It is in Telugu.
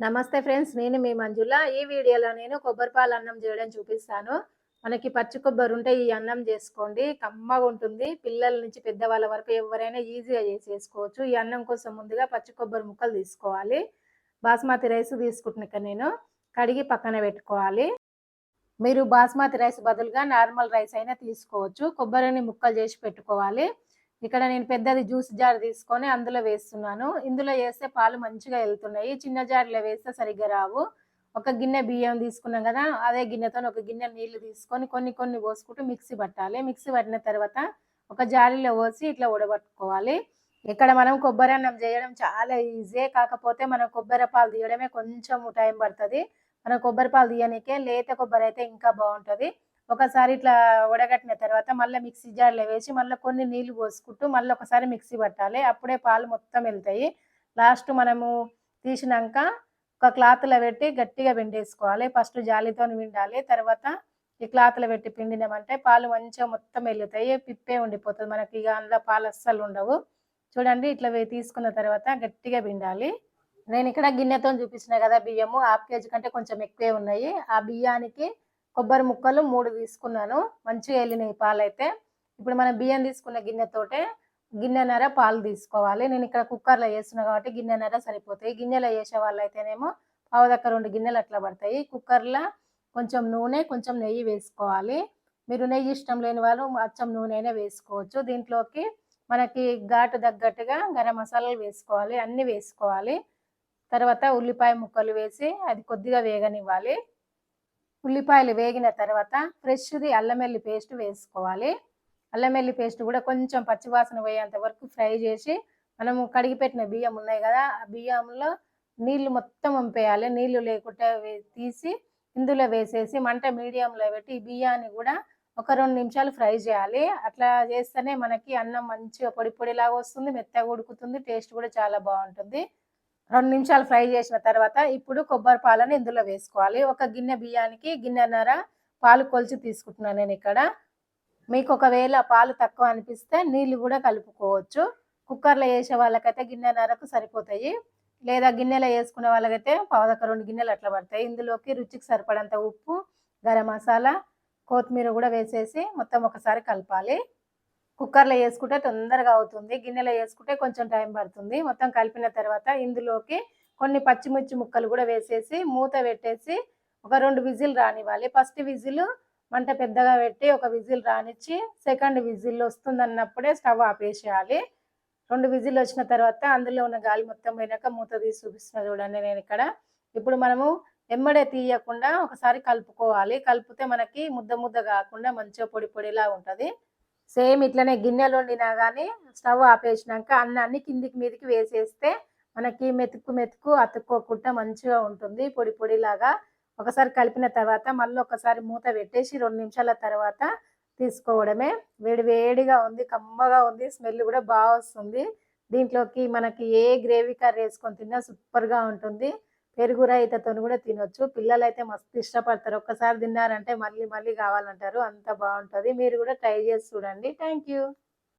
నమస్తే ఫ్రెండ్స్ నేను మీ మంజుల. ఈ వీడియోలో నేను కొబ్బరిపాలు అన్నం చేయడం చూపిస్తాను. మనకి పచ్చి కొబ్బరి ఉంటే ఈ అన్నం చేసుకోండి. కమ్మగా ఉంటుంది. పిల్లల నుంచి పెద్దవాళ్ళ వరకు ఎవరైనా ఈజీగా చేసేసుకోవచ్చు. ఈ అన్నం కోసం ముందుగా పచ్చి కొబ్బరి ముక్కలు తీసుకోవాలి. బాస్మతి రైస్ తీసుకుంటున్నాక నేను. కడిగి పక్కన పెట్టుకోవాలి. మీరు బాస్మతి రైస్ బదులుగా నార్మల్ రైస్ అయినా తీసుకోవచ్చు. కొబ్బరిని ముక్కలు చేసి పెట్టుకోవాలి. ఇక్కడ నేను పెద్దది జ్యూస్ జార్ తీసుకొని అందులో వేస్తున్నాను. ఇందులో వేస్తే పాలు మంచిగా వెళ్తున్నాయి. చిన్న జార్లో వేస్తే సరిగ్గా రావు. ఒక గిన్నె బియ్యం తీసుకున్నాం కదా అదే గిన్నెతో ఒక గిన్నె నీళ్ళు తీసుకొని కొన్ని కొన్ని పోసుకుంటూ మిక్సీ పట్టాలి. మిక్సీ పట్టిన తర్వాత ఒక జాలీలో పోసి ఇట్లా ఉడబట్టుకోవాలి. ఇక్కడ మనం కొబ్బరి అన్నం చేయడం చాలా ఈజీ. కాకపోతే మనం కొబ్బరి పాలు తీయడమే కొంచెం టైం పడుతుంది. మనం కొబ్బరి పాలు తీయనికే లేత కొబ్బరి అయితే ఇంకా బాగుంటుంది. ఒకసారి ఇట్లా ఉడగట్టిన తర్వాత మళ్ళీ మిక్సీ జార్లో వేసి మళ్ళీ కొన్ని నీళ్ళు పోసుకుంటూ మళ్ళీ ఒకసారి మిక్సీ పట్టాలి. అప్పుడే పాలు మొత్తం వెళ్తాయి. లాస్ట్ మనము తీసినాక ఒక క్లాత్లో పెట్టి గట్టిగా పిండేసుకోవాలి. ఫస్ట్ జాలితో పిండాలి. తర్వాత ఈ క్లాత్లో పెట్టి పిండినామంటే పాలు మంచిగా మొత్తం వెళ్తాయి పిప్పే ఉండిపోతుంది మనకి. ఇక అందులో పాలు అస్సలు ఉండవు. చూడండి ఇట్లా తీసుకున్న తర్వాత గట్టిగా పిండాలి. నేను ఇక్కడ గిన్నెతో చూపించిన కదా బియ్యము. హాఫ్ కేజీ కంటే కొంచెం ఎక్కువే ఉన్నాయి. ఆ బియ్యానికి కొబ్బరి ముక్కలు మూడు తీసుకున్నాను. మంచిగా వెళ్ళినాయి పాలు అయితే ఇప్పుడు మనం బియ్యం తీసుకున్న గిన్నెతోటే గిన్నెన్నర పాలు తీసుకోవాలి. నేను ఇక్కడ కుక్కర్లో వేస్తున్నా కాబట్టి గిన్నెన్నర సరిపోతాయి. గిన్నెలో వేసే వాళ్ళు అయితేనేమో దగ్గర రెండు గిన్నెలు అట్లా పడతాయి. కుక్కర్లో కొంచెం నూనె కొంచెం నెయ్యి వేసుకోవాలి. మీరు నెయ్యి ఇష్టం లేని వాళ్ళు అచ్చం నూనె అయినా వేసుకోవచ్చు. దీంట్లోకి మనకి ఘాటు తగ్గట్టుగా గరం మసాలాలు వేసుకోవాలి. అన్నీ వేసుకోవాలి. తర్వాత ఉల్లిపాయ ముక్కలు వేసి అది కొద్దిగా వేగనివ్వాలి. ఉల్లిపాయలు వేగిన తర్వాత ఫ్రెష్ది అల్లం వెల్లి పేస్ట్ వేసుకోవాలి. అల్లం వెల్లి పేస్ట్ కూడా కొంచెం పచ్చివాసన పోయేంత వరకు ఫ్రై చేసి మనము కడిగి పెట్టిన బియ్యం ఉన్నాయి కదా ఆ బియ్యంలో నీళ్ళు మొత్తం వంపేయాలి. నీళ్ళు లేకుండా తీసి ఇందులో వేసేసి మంట మీడియంలో పెట్టి ఈ బియ్యాన్ని కూడా ఒక రెండు నిమిషాలు ఫ్రై చేయాలి. అట్లా చేస్తేనే మనకి అన్నం మంచిగా పొడి పొడిలాగా వస్తుంది మెత్తగా ఉడుకుతుంది టేస్ట్ కూడా చాలా బాగుంటుంది. రెండు నిమిషాలు ఫ్రై చేసిన తర్వాత ఇప్పుడు కొబ్బరి పాలను ఇందులో వేసుకోవాలి. ఒక గిన్నె బియ్యానికి గిన్నెన్నర పాలు కొలిచి తీసుకుంటున్నాను నేను ఇక్కడ. మీకు ఒకవేళ పాలు తక్కువ అనిపిస్తే నీళ్ళు కూడా కలుపుకోవచ్చు. కుక్కర్లో వేసే వాళ్ళకైతే గిన్నెన్నరకు సరిపోతాయి. లేదా గిన్నెలో వేసుకునే వాళ్ళకైతే పావుదక్క రెండు గిన్నెలు అట్లా పడతాయి. ఇందులోకి రుచికి సరిపడంత ఉప్పు గరం మసాలా కొత్తిమీర కూడా వేసేసి మొత్తం ఒకసారి కలపాలి. కుక్కర్లో వేసుకుంటే తొందరగా అవుతుంది గిన్నెలో వేసుకుంటే కొంచెం టైం పడుతుంది. మొత్తం కలిపిన తర్వాత ఇందులోకి కొన్ని పచ్చిమిర్చి ముక్కలు కూడా వేసేసి మూత పెట్టేసి ఒక రెండు విజిల్ రానివ్వాలి. ఫస్ట్ విజిల్ మంట పెద్దగా పెట్టి ఒక విజిల్ రానిచ్చి సెకండ్ విజిల్ వస్తుంది అన్నప్పుడే స్టవ్ ఆపేసేయాలి. రెండు విజిల్ వచ్చిన తర్వాత అందులో ఉన్న గాలి మొత్తం పోయినాక మూత తీసి చూపిస్తున్నా చూడండి నేను ఇక్కడ. ఇప్పుడు మనము ఎమ్మడే తీయకుండా ఒకసారి కలుపుకోవాలి. కలిపితే మనకి ముద్ద ముద్ద కాకుండా మంచిగా పొడి పొడిలా ఉంటుంది. సేమ్ ఇట్లనే గిన్నెలు వండినా కానీ స్టవ్ ఆపేసినాక అన్నాన్ని కిందికి మీదికి వేసేస్తే మనకి మెతుకు మెతుకు అతుక్కోకుండా మంచిగా ఉంటుంది. పొడి పొడిలాగా ఒకసారి కలిపిన తర్వాత మళ్ళీ ఒకసారి మూత పెట్టేసి రెండు నిమిషాల తర్వాత తీసుకోవడమే. వేడి వేడిగా ఉంది కమ్మగా ఉంది స్మెల్ కూడా బాగా వస్తుంది. దీంట్లోకి మనకి ఏ గ్రేవీ కర్రీ వేసుకొని తిన్నా సూపర్గా ఉంటుంది. పెరుగు రైతతో కూడా తినొచ్చు. పిల్లలు అయితే మస్తు ఇష్టపడతారు. ఒక్కసారి తిన్నారంటే మళ్ళీ మళ్ళీ కావాలంటారు. అంత బాగుంటుంది. మీరు కూడా ట్రై చేసి చూడండి. Thank you.